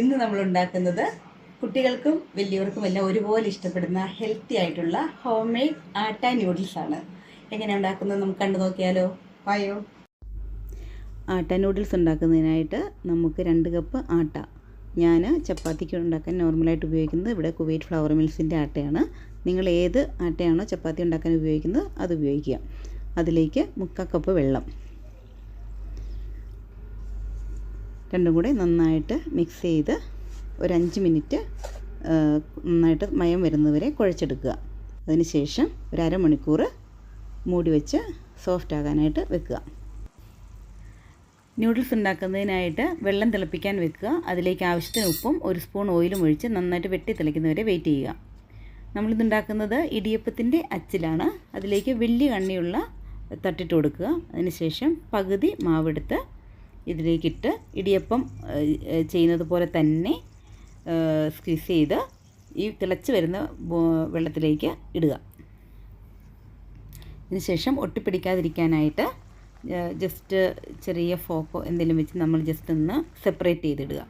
ഇന്ന് നമ്മൾ ഉണ്ടാക്കുന്നത് കുട്ടികൾക്കും വലിയവർക്കും എല്ലാം ഒരുപോലെ ഇഷ്ടപ്പെടുന്ന ഹെൽത്തി ആയിട്ടുള്ള ഹോം മെയ്ഡ് ആട്ട നൂഡിൽസ് ആണ്. എങ്ങനെയാണ് ഉണ്ടാക്കുന്നത് നമുക്ക് കണ്ടു നോക്കിയാലോ? വായോ. ആട്ട നൂഡിൽസ് ഉണ്ടാക്കുന്നതിനായിട്ട് നമുക്ക് രണ്ട് കപ്പ് ആട്ട. ഞാൻ ചപ്പാത്തിക്ക് ഉണ്ടാക്കാൻ നോർമലായിട്ട് ഉപയോഗിക്കുന്നത് ഇവിടെ കുവൈറ്റ് ഫ്ലവർ മിൽസിന്റെ ആട്ടയാണ്. നിങ്ങൾ ഏത് ആട്ടയാണോ ചപ്പാത്തി ഉണ്ടാക്കാൻ ഉപയോഗിക്കുന്നത് അത് ഉപയോഗിക്കുക. അതിലേക്ക് മുക്കാൽ കപ്പ് വെള്ളം. രണ്ടും കൂടെ നന്നായിട്ട് മിക്സ് ചെയ്ത് ഒരു അഞ്ച് മിനിറ്റ് നന്നായിട്ട് മയം വരുന്നവരെ കുഴച്ചെടുക്കുക. അതിനുശേഷം ഒരു അരമണിക്കൂർ മൂടി വെച്ച് സോഫ്റ്റ് ആകാനായിട്ട് വെക്കുക. ന്യൂഡിൽസ് ഉണ്ടാക്കുന്നതിനായിട്ട് വെള്ളം തിളപ്പിക്കാൻ വെക്കുക. അതിലേക്ക് ആവശ്യത്തിന് ഉപ്പും ഒരു സ്പൂൺ ഓയിലും ഒഴിച്ച് നന്നായിട്ട് വെട്ടി തിളയ്ക്കുന്നവരെ വെയിറ്റ് ചെയ്യുക. നമ്മളിതുണ്ടാക്കുന്നത് ഇടിയപ്പത്തിന്റെ അച്ചിലാണ്. അതിലേക്ക് വലിയ കണ്ണിയുള്ള തട്ടിട്ട് കൊടുക്കുക. അതിനുശേഷം പകുതി മാവെടുത്ത് ഇതിലേക്കിട്ട് ഇടിയപ്പം ചെയ്യുന്നത് പോലെ തന്നെ സ്ക്വിസ് ചെയ്ത് ഈ തിളച്ച് വരുന്ന വെള്ളത്തിലേക്ക് ഇടുക. ഇതിനുശേഷം ഒട്ടിപ്പിടിക്കാതിരിക്കാനായിട്ട് ജസ്റ്റ് ചെറിയ ഫോക്കോ എന്തെങ്കിലും വെച്ച് നമ്മൾ ജസ്റ്റ് ഒന്ന് സെപ്പറേറ്റ് ചെയ്തിടുക.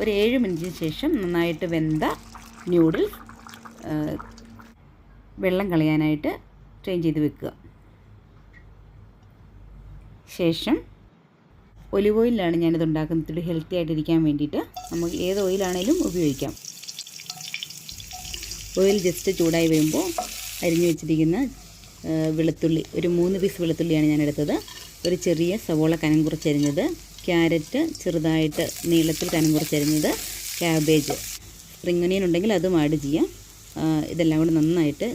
ഒരു ഏഴ് മിനിറ്റിന് ശേഷം നന്നായിട്ട് വെന്ത ന്യൂഡിൽസ് വെള്ളം കളയാനായിട്ട് ട്രെയിൻ ചെയ്ത് വെക്കുക. ശേഷം ഒലിവ് ഓയിലാണ് ഞാനിത് ഉണ്ടാക്കുന്നത്. ഇത്തിരി ഹെൽത്തി ആയിട്ടിരിക്കാൻ വേണ്ടിയിട്ട് നമുക്ക് ഏത് ഓയിലാണേലും ഉപയോഗിക്കാം. ഓയിൽ ജസ്റ്റ് ചൂടായി വരുമ്പോൾ അരിഞ്ഞു വെച്ചിരിക്കുന്ന വെളുത്തുള്ളി ഒരു മൂന്ന് പീസ് വെളുത്തുള്ളിയാണ് ഞാൻ എടുത്തത് ഒരു ചെറിയ സവോള കനം കുറച്ചരിഞ്ഞത് ക്യാരറ്റ് ചെറുതായിട്ട് നീളത്തിൽ കനം കുറച്ചരിഞ്ഞത് ക്യാബേജ് സ്പ്രിംഗ് ഒനിയൻ ഉണ്ടെങ്കിൽ അതും ആഡ് ചെയ്യാം. ഇതെല്ലാം കൂടെ നന്നായിട്ട്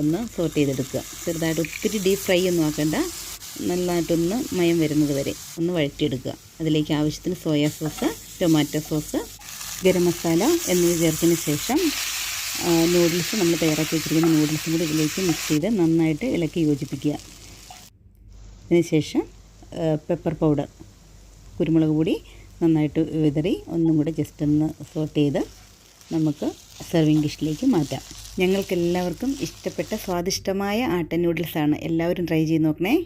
ഒന്ന് സോർട്ട് ചെയ്തെടുക്കുക. ചെറുതായിട്ട് ഒത്തിരി ഡീപ് ഫ്രൈ ഒന്നും ആക്കണ്ട. നന്നായിട്ടൊന്ന് മയം വരുന്നത് വരെ ഒന്ന് വഴറ്റിയെടുക്കുക. അതിലേക്ക് ആവശ്യത്തിന് soya sauce tomato sauce garam masala എന്നിവ ചേർത്തതിന് ശേഷം നൂഡിൽസ് നമ്മൾ തയ്യാറാക്കി വെച്ചിരിക്കുന്ന നൂഡിൽസും കൂടി ഇതിലേക്ക് മിക്സ് ചെയ്ത് നന്നായിട്ട് ഇളക്കി യോജിപ്പിക്കുക. അതിനുശേഷം പെപ്പർ പൗഡർ കുരുമുളക് പൊടി നന്നായിട്ട് വിതറി ഒന്നും കൂടെ ജസ്റ്റ് ഒന്ന് സോട്ട് ചെയ്ത് നമുക്ക് സെർവിങ് ഡിഷിലേക്ക് മാറ്റാം. ഞങ്ങൾക്കെല്ലാവർക്കും ഇഷ്ടപ്പെട്ട സ്വാദിഷ്ടമായ ആട്ടൻ നൂഡിൽസാണ് എല്ലാവരും ട്രൈ ചെയ്ത് നോക്കണേ.